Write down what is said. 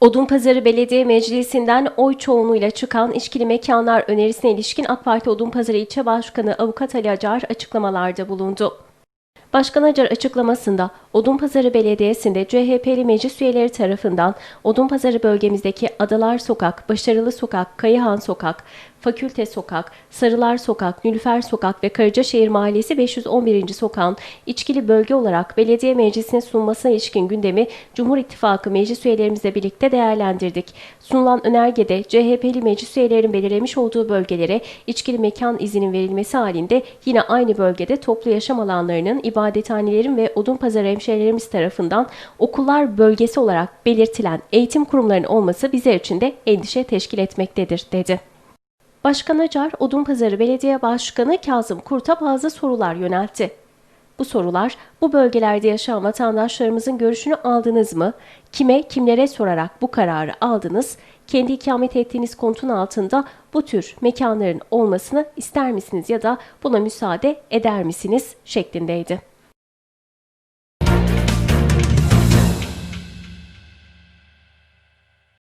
Odunpazarı Belediye Meclisi'nden oy çoğunluğuyla çıkan işkili mekanlar önerisine ilişkin AK Parti Odunpazarı İlçe Başkanı Avukat Ali Acar açıklamalarda bulundu. Başkan Acar açıklamasında Odunpazarı Belediyesi'nde CHP'li meclis üyeleri tarafından Odunpazarı bölgemizdeki Adalar Sokak, Başarılı Sokak, Kayıhan Sokak, Fakülte Sokak, Sarılar Sokak, Nülüfer Sokak ve Karacaşehir Mahallesi 511. sokağın içkili bölge olarak belediye meclisine sunmasına ilişkin gündemi Cumhur İttifakı meclis üyelerimizle birlikte değerlendirdik. Sunulan önergede CHP'li meclis üyelerinin belirlemiş olduğu bölgelere içkili mekan izinin verilmesi halinde yine aynı bölgede toplu yaşam alanlarının, ibadethanelerin ve Odunpazarı hemşehrilerimiz tarafından okullar bölgesi olarak belirtilen eğitim kurumlarının olması bizler için de endişe teşkil etmektedir, dedi. Başkan Acar, Odunpazarı Belediye Başkanı Kazım Kurt'a bazı sorular yöneltti. Bu sorular, bu bölgelerde yaşayan vatandaşlarımızın görüşünü aldınız mı? Kime, kimlere sorarak bu kararı aldınız? Kendi ikamet ettiğiniz konutun altında bu tür mekanların olmasını ister misiniz ya da buna müsaade eder misiniz? şeklindeydi.